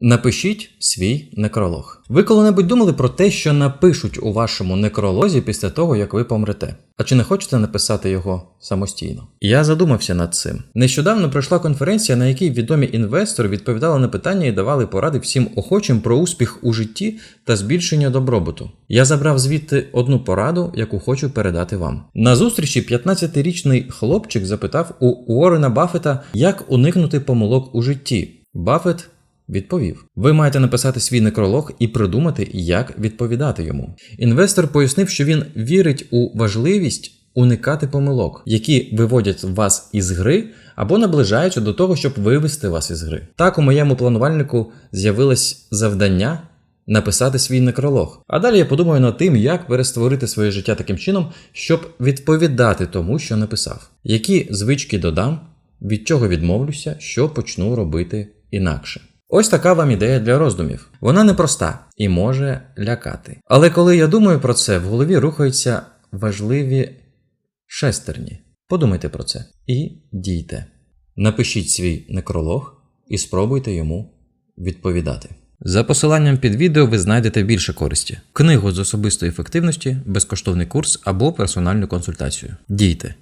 Напишіть свій некролог. Ви коли-небудь думали про те, що напишуть у вашому некролозі після того, як ви помрете? А чи не хочете написати його самостійно? Я задумався над цим. Нещодавно пройшла конференція, на якій відомі інвестори відповідали на питання і давали поради всім охочим про успіх у житті та збільшення добробуту. Я забрав звідти одну пораду, яку хочу передати вам. На зустрічі 15-річний хлопчик запитав у Уоррена Баффета, як уникнути помилок у житті. Баффет Відповів: ви маєте написати свій некролог і придумати, як відповідати йому. Інвестор пояснив, що він вірить у важливість уникати помилок, які виводять вас із гри або наближаються до того, щоб вивести вас із гри. Так у моєму планувальнику з'явилось завдання написати свій некролог. А далі я подумаю над тим, як перестворити своє життя таким чином, щоб відповідати тому, що написав, які звички додам, від чого відмовлюся, що почну робити інакше. Ось така вам ідея для роздумів. Вона непроста і може лякати. Але коли я думаю про це, в голові рухаються важливі шестерні. Подумайте про це і дійте. Напишіть свій некролог і спробуйте йому відповідати. За посиланням під відео ви знайдете більше користі: книгу з особистої ефективності, безкоштовний курс або персональну консультацію. Дійте!